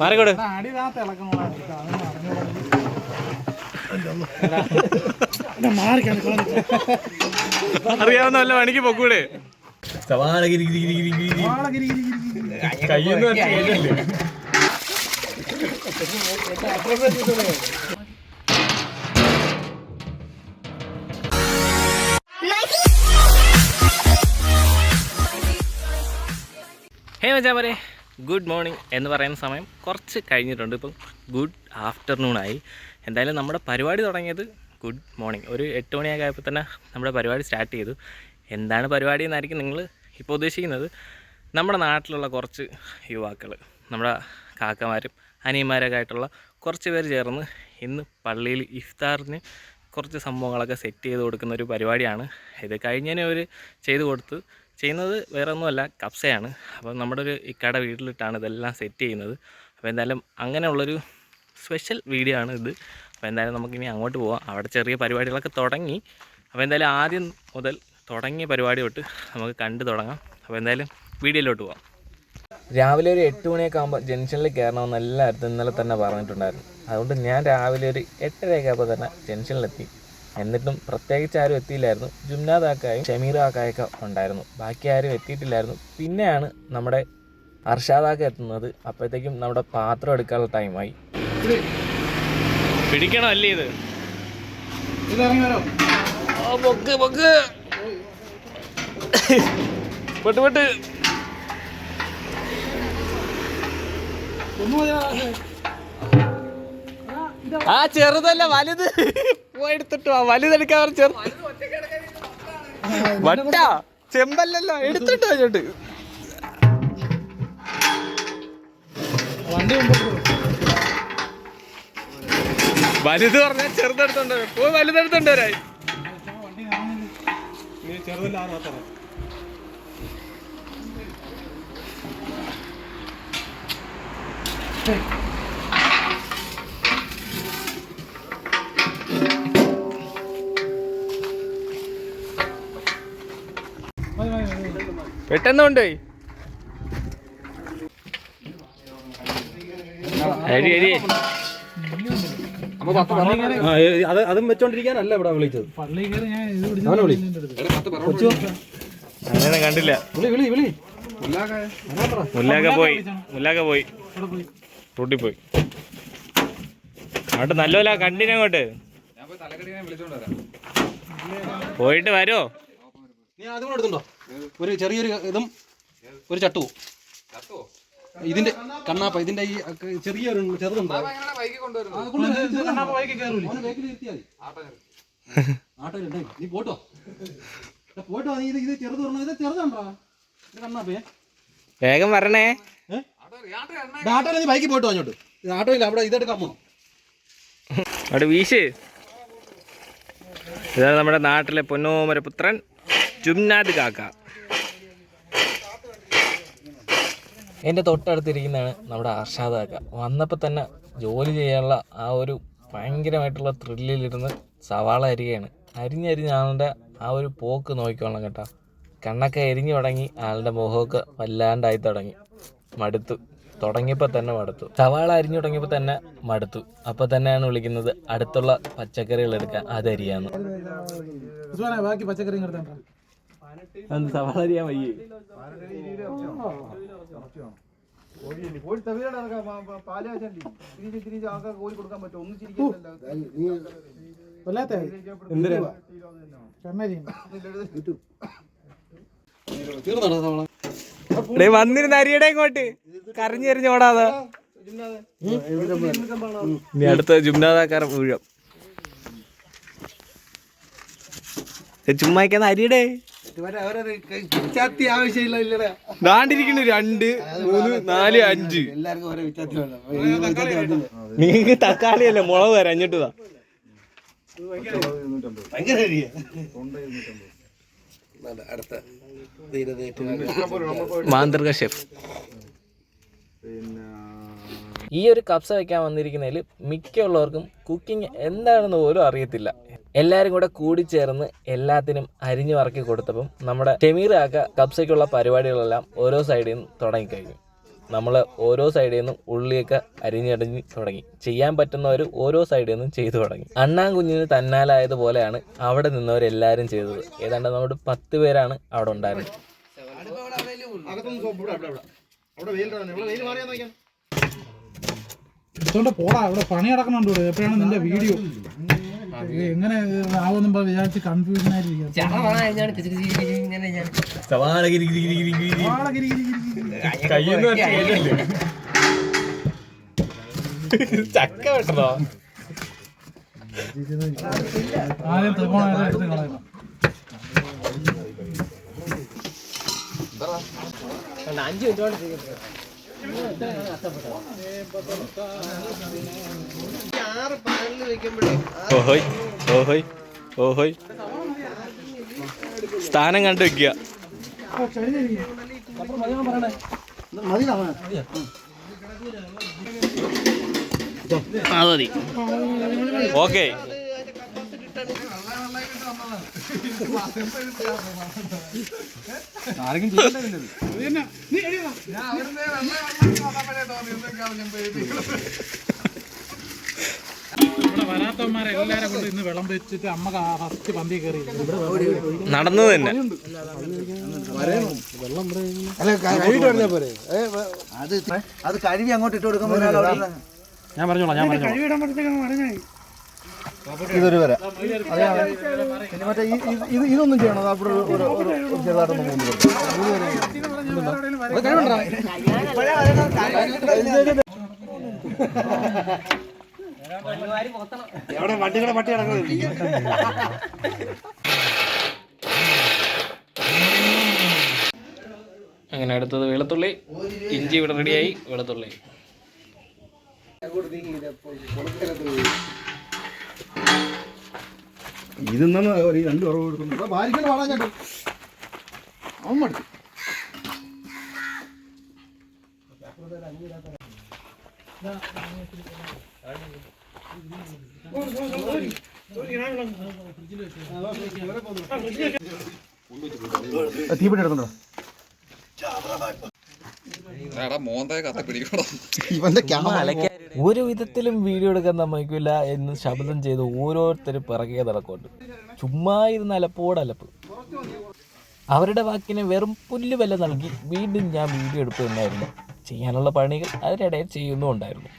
മാറിക്കോട്. എടാ, അടിയിനകത്ത് ഇളക്കണോടാ. അതൊന്നും അറിഞ്ഞൂടാ. അറിയാവുന്ന വല്ല പണിക്ക് പൊക്കൂടെ. കയ്യെന്ന് ഹേ മച്ചാമരെ ഗുഡ് മോർണിംഗ് എന്ന് പറയുന്ന സമയം കുറച്ച് കഴിഞ്ഞിട്ടുണ്ട്. ഇപ്പം ഗുഡ് ആഫ്റ്റർനൂൺ ആയി. എന്തായാലും നമ്മുടെ പരിപാടി തുടങ്ങിയത് ഗുഡ് മോർണിംഗ്. ഒരു എട്ട് മണിയൊക്കെ ആയപ്പോൾ തന്നെ നമ്മുടെ പരിപാടി സ്റ്റാർട്ട് ചെയ്തു. എന്താണ് പരിപാടി എന്നായിരിക്കും നിങ്ങൾ ഇപ്പോൾ ഉദ്ദേശിക്കുന്നത്? നമ്മുടെ നാട്ടിലുള്ള കുറച്ച് യുവാക്കൾ നമ്മുടെ കാക്കമാരും അനിയന്മാരൊക്കെ ആയിട്ടുള്ള കുറച്ച് പേര് ചേർന്ന് ഇന്ന് പള്ളിയിൽ ഇഫ്താറിന് കുറച്ച് സംഭവങ്ങളൊക്കെ സെറ്റ് ചെയ്ത് കൊടുക്കുന്ന ഒരു പരിപാടിയാണ്. ഇത് കഴിഞ്ഞതിനെ അവർ ചെയ്ത് കൊടുത്ത് ചെയ്യുന്നത് വേറെ ഒന്നുമല്ല കപ്സയാണ്. അപ്പം നമ്മുടെ ഒരു ഇക്കയുടെ വീട്ടിലിട്ടാണ് ഇതെല്ലാം സെറ്റ് ചെയ്യുന്നത്. അപ്പോൾ എന്തായാലും അങ്ങനെയുള്ളൊരു സ്പെഷ്യൽ വീഡിയോ ആണ് ഇത്. അപ്പോൾ എന്തായാലും നമുക്കിനി അങ്ങോട്ട് പോവാം. അവിടെ ചെറിയ പരിപാടികളൊക്കെ തുടങ്ങി. അപ്പോൾ എന്തായാലും ആദ്യം മുതൽ തുടങ്ങിയ പരിപാടി തൊട്ട് നമുക്ക് കണ്ടു തുടങ്ങാം. അപ്പോൾ എന്തായാലും വീഡിയോയിലോട്ട് പോവാം. രാവിലെ ഒരു എട്ട് മണിയൊക്കെ ആകുമ്പോൾ ജംഗ്ഷനിൽ കയറണമെന്ന് എല്ലായിടത്തും ഇന്നലെ തന്നെ പറഞ്ഞിട്ടുണ്ടായിരുന്നു. അതുകൊണ്ട് ഞാൻ രാവിലെ ഒരു എട്ടരയൊക്കെ ആകുമ്പോൾ തന്നെ ജംഗ്ഷനിലെത്തി. എന്നിട്ടും പ്രത്യേകിച്ച് ആരും എത്തിയില്ലായിരുന്നു. ജുംനാദ് ആക്കായും ഷമീർ ആക്കായൊക്കെ ഉണ്ടായിരുന്നു. ബാക്കി ആരും എത്തിയിട്ടില്ലായിരുന്നു. പിന്നെയാണ് നമ്മുടെ അർഷാദ് അർഷാദാക്ക എത്തുന്നത്. അപ്പോഴത്തേക്കും നമ്മുടെ പാത്രം എടുക്കാനുള്ള ടൈമായി പിടിക്കണോ അല്ലേ ഇത്? പൊട്ട് പൊട്ട്. ഒന്നും. ആ ചെറുതല്ല വലുത്. എടുത്തിട്ട് വലുതെടുക്കാൻ ചെറു വട്ട. ചെമ്പല്ലല്ലോ. എടുത്തിട്ട് പോ. വലുത് പറഞ്ഞാൽ ചെറുതെടുത്തോണ്ട്. പോയി വലുതെടുത്തോണ്ട് വരായി വണ്ടി പെട്ടെന്ന് കൊണ്ടുപോയി അരി. അരി അത് അതും വെച്ചോണ്ടിരിക്കാനല്ല ഇവിടെ വിളിച്ചത്. അവനെ വിളി. അങ്ങനെ കണ്ടില്ല. വിളി വിളി വിളി. മുല്ലാക്ക. പോയി. മുല്ലാക്ക പോയി. റൂട്ടിൽ പോയി. അങ്ങോട്ട് നല്ലോല കണ്ടിന് അങ്ങോട്ട്. പോയിട്ട് വരുമോ നീ അതും എടുത്തുണ്ടോ? ഒരു ചെറിയൊരു ഇതും ഒരു ചട്ടുവും. ഇതിന്റെ കണ്ണാപ്പ ഇതിന്റെ ഈ ചെറിയൊരു നീ പോട്ടോ. പോട്ടോ നീ ഇത് ഇത് ചെറുത് പറഞ്ഞു? ഇത് ചെറുതാണ്ടോ? ഇത് കണ്ണാപ്പേ. വേഗം വരണേ. ആട്ടോയിൽ നീ ബൈക്കിൽ പോയിട്ട് അങ്ങോട്ട് ആട്ടോ ആട്ടോയില്ല അവിടെ ഇതെടുക്കാൻ പോണം. അവിടെ വീശ്. ഇതാണ് നമ്മുടെ നാട്ടിലെ പൊന്നോമരപുത്രൻ. ജുംനാദ് കാക്ക. എന്റെ തൊട്ടടുത്തിരിക്കുന്നതാണ് നമ്മുടെ അർഷാദ് കാക്ക. വന്നപ്പോൾ തന്നെ ജോലി ചെയ്യാനുള്ള ആ ഒരു ഭയങ്കരമായിട്ടുള്ള ത്രില്ലിലിരുന്ന് സവാള അരികയാണ്. അരിഞ്ഞരിഞ്ഞ് ആളുടെ ആ ഒരു പോക്ക് നോക്കിക്കോളണം കേട്ടോ. കണ്ണൊക്കെ എരിഞ്ഞു തുടങ്ങി ആളുടെ മുഖമൊക്കെ വല്ലാണ്ടായി തുടങ്ങി. മടുത്തു. തുടങ്ങിയപ്പോൾ തന്നെ മടുത്തു. സവാള അരിഞ്ഞു തുടങ്ങിയപ്പോൾ തന്നെ മടുത്തു. അപ്പോൾ തന്നെയാണ് വിളിക്കുന്നത് അടുത്തുള്ള പച്ചക്കറികൾ എടുക്കാൻ. അതരിയാന്ന് ബാക്കി പച്ചക്കറി വാ. സവാള. തീർന്നാണോ സവാള വന്നിരുന്ന അരിയുടെ ഇങ്ങോട്ട്. കരഞ്ഞെറിഞ്ഞ് ഓടാതെ. ഇനി അടുത്ത ജുംനാദാക്കാരൻ മുഴുവൻ ചുമ്മാക്കുന്ന അരിയുടെ? ആവശ്യമില്ല ഇല്ലടാ. ദാണ്ടിരിക്കുന്നു രണ്ട് മൂന്ന് നാല് അഞ്ച്. നിങ്ങൾക്ക് തക്കാളി അല്ല? മുളക് വരാം അഞ്ഞിട്ടതാ മാന്ത്രിക ഷെഫ്. ഈ ഒരു കപ്സ വെക്കാൻ വന്നിരിക്കുന്നതിൽ മിക്കുള്ളവർക്കും കുക്കിംഗ് എന്താണെന്ന് പോലും അറിയത്തില്ല. എല്ലാവരും കൂടെ കൂടിച്ചേർന്ന് എല്ലാത്തിനും അരിഞ്ഞു വറക്കി കൊടുത്തപ്പം നമ്മുടെ ഷെമീർ ആക്ക കബ്സയ്ക്കുള്ള പരിപാടികളെല്ലാം ഓരോ സൈഡിൽ നിന്നും തുടങ്ങിക്കഴിഞ്ഞു. നമ്മൾ ഓരോ സൈഡിൽ നിന്നും ഉള്ളിയൊക്കെ അരിഞ്ഞടിഞ്ഞ് തുടങ്ങി. ചെയ്യാൻ പറ്റുന്നവർ ഓരോ സൈഡിൽ നിന്നും ചെയ്തു തുടങ്ങി. അണ്ണാൻ കുഞ്ഞിന് തന്നാലായതുപോലെയാണ് അവിടെ നിന്നവരെല്ലാവരും ചെയ്തത്. ഏതാണ്ട് നമ്മുടെ പത്ത് പേരാണ് അവിടെ ഉണ്ടായിരുന്നത്. പോടാ ഇവിടെ പണി നടക്കണുണ്ട് ഇവിടെ. എപ്പോഴാണ് നിന്റെ വീഡിയോ? എങ്ങനെ ആവുമെന്നും വിചാരിച്ച് കൺഫ്യൂഷൻ ആയിരിക്കും ചക്ക വെട്ടണോ ആദ്യം ത്രികോണം എടുത്ത് കളയണം. ഓഹോയ് ഓഹോയ് ഓഹോയ്. സ്ഥാനം കണ്ടു വെക്കുക. അത് ഓക്കെ. വരാത്തവന്മാരെ എല്ലാരെ കൊണ്ട് ഇന്ന് വെള്ളം വെച്ചിട്ട് അമ്മ ഫസ്റ്റ് പന്തി കയറി. നടന്നു തന്നെ. അത് അത് കഴുകി അങ്ങോട്ട് ഇട്ട് കൊടുക്കുമ്പോൾ ഞാൻ പറഞ്ഞോളാം ഞാൻ പറഞ്ഞോളാം. ഇതൊരു വര. പിന്നെ മറ്റേ ഈ- ഇത് ഇത് ഇതൊന്നും ചെയ്യണം. അവിടെ ഒരു- ഒരു ഒരു ഒരു ചെറുതായിട്ടൊന്ന് മൂന്ന് കൊടുക്കും. അങ്ങനെ അടുത്തത് വെളുത്തുള്ളി. ഇഞ്ചി ഇവിടെ റെഡിയായി വെളുത്തുള്ളി. ഇതെന്നാണ് ഈ രണ്ട് കുറവ് കൊടുക്കുന്നത് ഭാര്യയ്ക്ക് പാടാൻ ചേട്ടാ അവൻ മടുത്തു. തീപിടി പിടിക്കണം? ഇവന്റെ ക്യാമറ ഒരു വിധത്തിലും വീഡിയോ എടുക്കാൻ സമ്മതിക്കില്ല എന്ന് ശബ്ദം ചെയ്ത് ഓരോരുത്തരും പിറകെ നടക്കുന്നുണ്ട് ചുമ്മാ ഇരുന്ന് അലപ്പോട് അലപ്പ് അവരുടെ വാക്കിനെ വെറും പുല്ല് വില നൽകി വീണ്ടും ഞാൻ വീഡിയോ എടുത്തു തന്നെയായിരുന്നു ചെയ്യാനുള്ള പണികൾ അതിനിടയിൽ ചെയ്യുന്നുണ്ടായിരുന്നു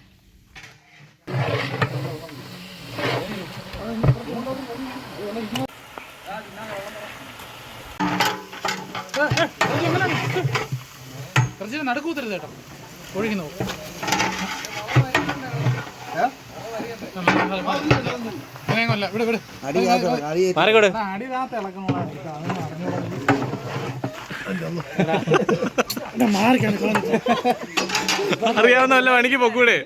നടക്കൂത്തരുത് ചേട്ടാ ഒഴുകുന്നു അങ്ങനെയൊന്നുമല്ല ഇവിടെ ഇവിടെ അടിയാത്ത അടി മാറിക്കോട്. അടിയിലാത്ത ഇളക്കണോടാ മാറിക്കാണ് അറിയാവുന്ന വല്ല പണിക്ക് പൊക്കൂടെ?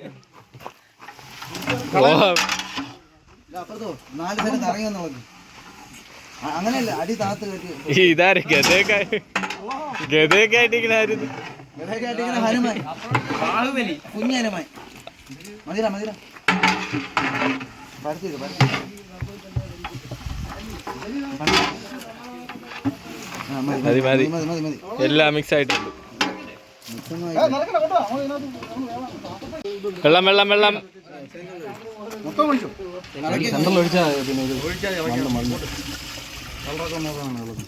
അങ്ങനെയല്ല അടി താത്ത് കെട്ടി ഇതാര് ഗതയൊക്കെ ഹനുമാൻ. കുഞ്ഞ് ഹനുമാൻ. മതിര മതിര പരത്തിയത് പരത്തി ആ, മതി, എല്ലാം മിക്സ് ആയിട്ടുണ്ട്. വെള്ളം വെള്ളം വെള്ളം. ഒഴിച്ചാൽ പിന്നെ ഇത് മണ്ണ് മണ്ണ് കളറൊക്കെ നോക്കാനാണ് ഉള്ളത്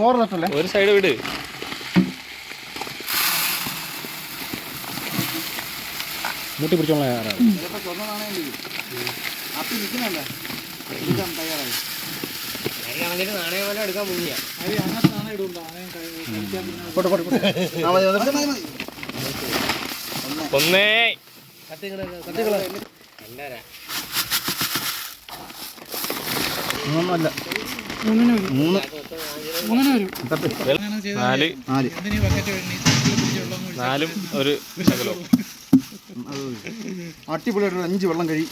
ഓർന്നിട്ടല്ലേ ഒരു സൈഡ് വിട് മുട്ടി പിടിച്ചോളാം ചിലപ്പോൾ സ്വർണ അപ്പി നിൽക്കുന്നല്ല എടുക്കാൻ തയ്യാറായി അരി അങ്ങനത്താണ് ഇടുള്ളൂ ആദ്യം കഴിക്കാൻ പോട്ടെ പോട്ടെ പോട്ടെ ആ, മതി, മതി, മതി, പിടിച്ചോളാം ഒന്നേ മൂന്നല്ല. മൂന്ന്. നാല്. നാല് ഒരു ശകലവും. അടിപൊളിയായിട്ട് ഒരു അഞ്ച് വെള്ളം കഴി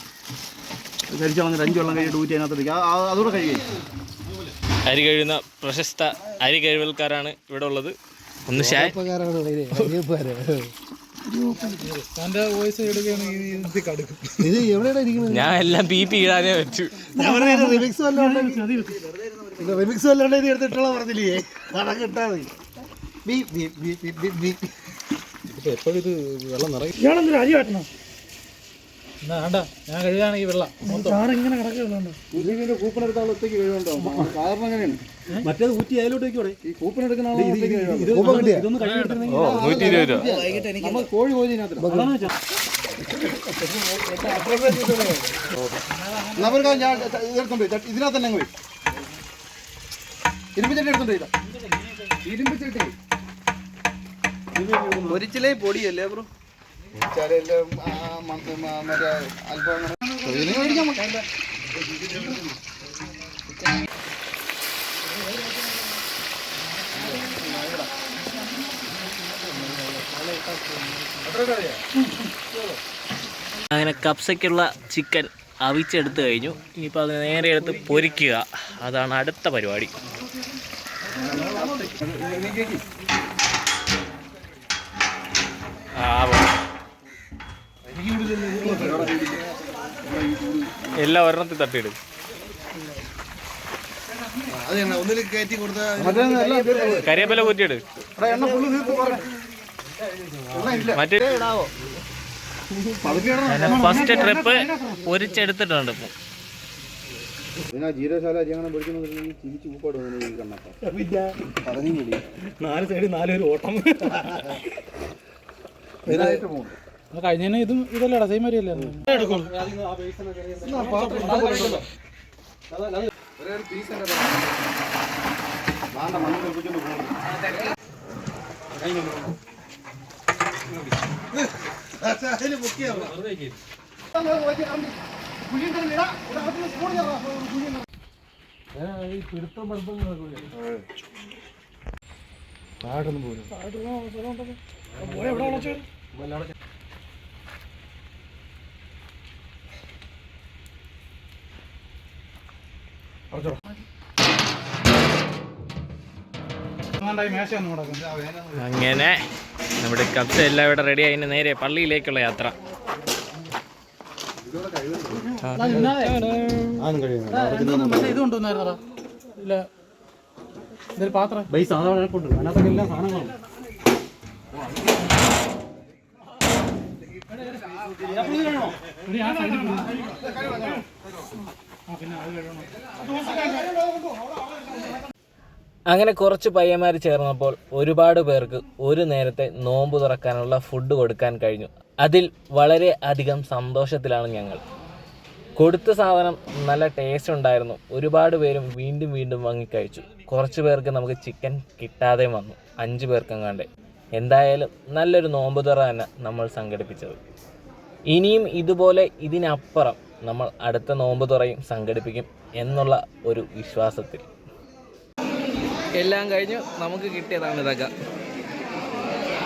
കഴിച്ചു കളഞ്ഞിട്ട് അഞ്ച് വെള്ളം കഴിയിട്ട് ഊറ്റി അതിനകത്ത് ഇരിക്കുക അതോടെ കഴിയും അരി കഴിയുന്ന പ്രശസ്ത അരി കഴിവൽക്കാരാണ് ഇവിടെ ഉള്ളത്. ഒന്ന് ഞാൻ എല്ലാം പി പി ഇടാനേ പറ്റൂ. റിമിക്സ് വല്ലതും റിമിക്സ് വല്ലാണ്ട് ഇത് എടുത്തിട്ടുള്ള പറഞ്ഞില്ലേ? കട എപ്പോഴും ഇത് വെള്ളം നിറയും. ഇയാളെന്തിനാ അരി കാട്ടണം? എന്നാ വേണ്ട ഞാൻ കഴുകാണെങ്കിൽ വെള്ളം കിടക്കുന്നുണ്ട്. ഇതിന്റെ കൂപ്പൺ എടുത്ത കഴിവുണ്ടോ അങ്ങനെയാണ് മറ്റേത് ഊറ്റി അതിലോട്ടേക്ക് ഈ കൂപ്പൺ എടുക്കുന്ന? ഇതൊന്ന് നമ്മൾ കോഴി ഞാൻ എടുത്തോണ്ട് പോയി. ഇതിനകത്ത് തന്നെ പോയി ഇരുമ്പിച്ചട്ടി എടുത്തോണ്ട് ഇരുമ്പിച്ചട്ടി. ഒരിച്ചിലേ പൊടിയല്ലേ ബ്രോ? അങ്ങനെ കപ്സയ്ക്കുള്ള ചിക്കൻ അവിച്ചെടുത്ത് കഴിഞ്ഞു. ഇനിയിപ്പോൾ അത് നേരെ എടുത്ത് പൊരിക്കുക. അതാണ് അടുത്ത പരിപാടി ആ പോ. എല്ലാം ഒരെണ്ണത്തിൽ തട്ടിയിടും. കരിയപ്പല കൂറ്റിയിട്. മറ്റേ ഫസ്റ്റ് ട്രിപ്പ് പൊരിച്ചെടുത്തിട്ടുണ്ട് ഇപ്പൊ. ഇതിനാ ജീരകശാല അരി അങ്ങനെ പൊടിക്കുന്നുണ്ടെങ്കിൽ ചിരിച്ച് ഉപ്പാട് വന്നു ഈ കണ്ണപ്പ പറഞ്ഞു കൂടി നാല് സൈഡ് നാലൊരു ഓട്ടം. ഇതായിട്ട് പോകും കഴിഞ്ഞ ഇതും ഇതല്ലടാ സെയിം പോകും മേശ ഒന്നും കിടക്കും അങ്ങനെ നമ്മുടെ കപ്സ് എല്ലാം ഇവിടെ റെഡി ആയി. നേരെ പള്ളിയിലേക്കുള്ള യാത്ര. പാത്രം സാധനങ്ങളും അങ്ങനെ കുറച്ച് പയ്യന്മാർ ചേർന്നപ്പോൾ ഒരുപാട് പേർക്ക് ഒരു നേരത്തെ നോമ്പ് തുറക്കാനുള്ള ഫുഡ് കൊടുക്കാൻ കഴിഞ്ഞു. അതിൽ വളരെ അധികം സന്തോഷത്തിലാണ് ഞങ്ങൾ. കൊടുത്ത സാധനം നല്ല ടേസ്റ്റ് ഉണ്ടായിരുന്നു. ഒരുപാട് പേരും വീണ്ടും വീണ്ടും വാങ്ങി കഴിച്ചു. കുറച്ച് പേർക്ക് നമുക്ക് ചിക്കൻ കിട്ടാതെ വന്നു. അഞ്ച് പേർക്കെങ്ങാണ്ട് എന്തായാലും നല്ലൊരു നോമ്പ് തുറ തന്നെ നമ്മൾ സംഘടിപ്പിച്ചത്. ഇനിയും ഇതുപോലെ ഇതിനപ്പുറം നമ്മൾ അടുത്ത നോമ്പ് തുറയും സംഘടിപ്പിക്കും എന്നുള്ള ഒരു വിശ്വാസത്തിൽ. എല്ലാം കഴിഞ്ഞു നമുക്ക് കിട്ടിയതാണ് ഇതൊക്കെ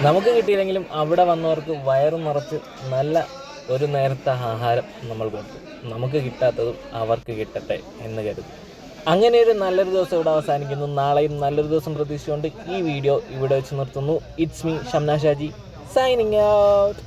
നമുക്ക് കിട്ടിയില്ലെങ്കിലും അവിടെ വന്നവർക്ക് വയറ് നിറച്ച് നല്ല ഒരു നേരത്തെ ആഹാരം നമ്മൾ കൊടുത്തു. നമുക്ക് കിട്ടാത്തതും അവർക്ക് കിട്ടട്ടെ എന്ന് കരുതി. അങ്ങനെ ഒരു നല്ലൊരു ദിവസം ഇവിടെ അവസാനിക്കുന്നു. നാളെയും നല്ലൊരു ദിവസം പ്രതീക്ഷിച്ചുകൊണ്ട് ഈ വീഡിയോ ഇവിടെ വെച്ച് നിർത്തുന്നു. It's me Shamna Shaji signing out